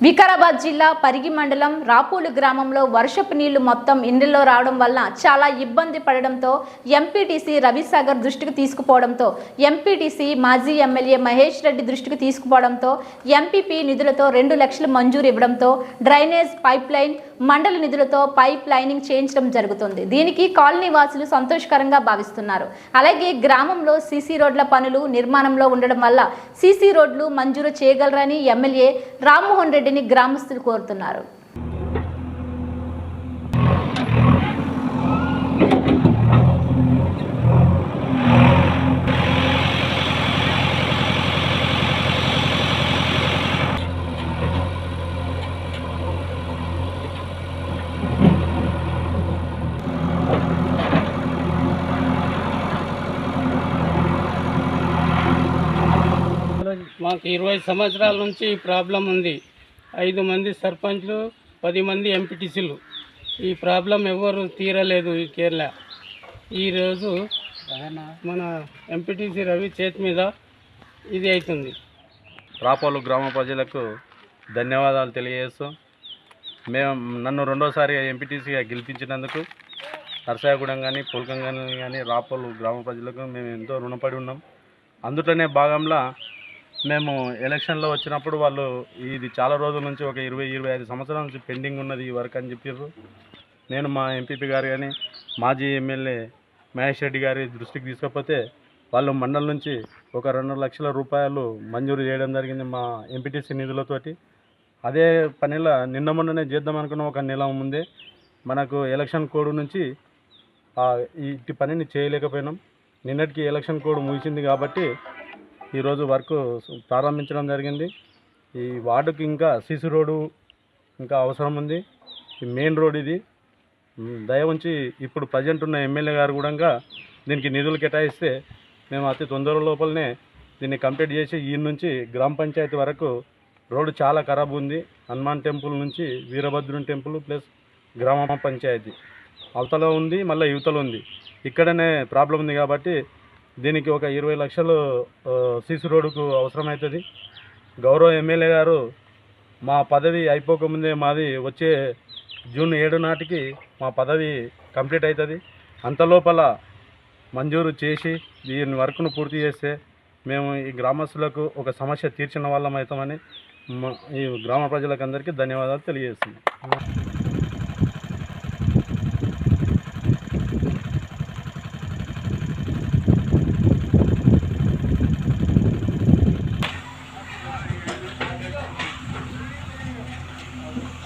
వికారాబాద్ జిల్లా పరిగి మండలం రాపూలు గ్రామంలో వర్షపు నీళ్ళు మొత్తం ఇండ్లలో రావడం వల్ల చాలా ఇబ్బంది పడడంతో ఎంపీటీసీ రవిసాగర్ దృష్టికి తీసుకుపోవడంతో ఎంపీటీసీ మాజీ ఎమ్మెల్యే మహేష్ రెడ్డి దృష్టికి తీసుకుపోవడంతో ఎంపీపీ నిధులతో రెండు లక్షలు మంజూరు ఇవ్వడంతో డ్రైనేజ్ పైప్ లైన్ మండల నిధులతో పైప్ లైనింగ్ చేయించడం జరుగుతుంది. దీనికి కాలనీ వాసులు సంతోషకరంగా భావిస్తున్నారు. అలాగే గ్రామంలో సీసీ రోడ్ల పనులు నిర్మాణంలో ఉండడం వల్ల సీసీ రోడ్లు మంజూరు చేయగలరని ఎమ్మెల్యే రామ్మోహన్ రెడ్డిని గ్రామస్తులు కోరుతున్నారు. మాకు ఇరవై సంవత్సరాల నుంచి ఈ ప్రాబ్లం ఉంది. ఐదు మంది సర్పంచ్లు పది మంది ఎంపీటీసీలు. ఈ ప్రాబ్లం ఎవరు తీరలేదు ఈ కేరళ. ఈరోజు మన ఎంపీటీసీ రవి చేతి మీద ఇది అవుతుంది. రాపోలు గ్రామ ప్రజలకు ధన్యవాదాలు తెలియజేస్తూ మేము నన్ను రెండోసారి ఎంపీటీసీగా గెలిపించినందుకు నర్సాయగూడెం కానీ పుల్కంగా కానీ రాపోలు గ్రామ ప్రజలకు మేము ఎంతో రుణపడి ఉన్నాం. అందులోనే భాగంలో మేము ఎలక్షన్లో వచ్చినప్పుడు వాళ్ళు ఇది చాలా రోజుల నుంచి ఒక ఇరవై ఇరవై ఐదు సంవత్సరాల నుంచి పెండింగ్ ఉన్నది ఈ వర్క్ అని చెప్పారు నేను మా ఎంపీపీ గారు కానీ మాజీ ఎమ్మెల్యే మహేష్ రెడ్డి గారి దృష్టికి తీసుకపోతే వాళ్ళు మండల నుంచి ఒక రెండు లక్షల రూపాయలు మంజూరు చేయడం జరిగింది మా ఎంపీటీసీ నిధులతోటి. అదే పనిలో నిన్న మొన్ననే చేద్దాం అనుకున్న ఒక నెల ముందే మనకు ఎలక్షన్ కోడ్ నుంచి ఇట్టి పనిని చేయలేకపోయినాం. నిన్నటికి ఎలక్షన్ కోడ్ ముగిసింది కాబట్టి ఈరోజు వర్క్ ప్రారంభించడం జరిగింది. ఈ వార్డుకి ఇంకా సిసి రోడ్డు ఇంకా అవసరం ఉంది. ఈ మెయిన్ రోడ్ ఇది. దయ ఉంచి ఇప్పుడు ప్రజెంట్ ఉన్న ఎమ్మెల్యే గారు కూడా దీనికి నిధులు కేటాయిస్తే మేము అతి తొందర లోపలనే దీన్ని కంప్లీట్ చేసి ఈ నుంచి గ్రామ పంచాయతీ వరకు రోడ్డు చాలా ఖరాబ్ ఉంది. హనుమాన్ టెంపుల్ నుంచి వీరభద్రుని టెంపుల్ ప్లస్ గ్రామ పంచాయతీ. అవతల ఉంది మళ్ళీ యువతల ఉంది. ఇక్కడనే ప్రాబ్లం ఉంది కాబట్టి దీనికి ఒక ఇరవై లక్షలు సీసీ రోడ్డుకు అవసరమవుతుంది గౌరవ ఎమ్మెల్యే గారు మా పదవి అయిపోకముందే మాది వచ్చే జూన్ ఏడు నాటికి మా పదవి కంప్లీట్ అవుతుంది అంతలోపల మంజూరు చేసి దీని వర్క్ను పూర్తి చేస్తే మేము ఈ గ్రామస్తులకు ఒక సమస్య తీర్చిన వాళ్ళం అవుతామని ఈ గ్రామ ప్రజలకు అందరికీ ధన్యవాదాలు తెలియజేస్తున్నాం.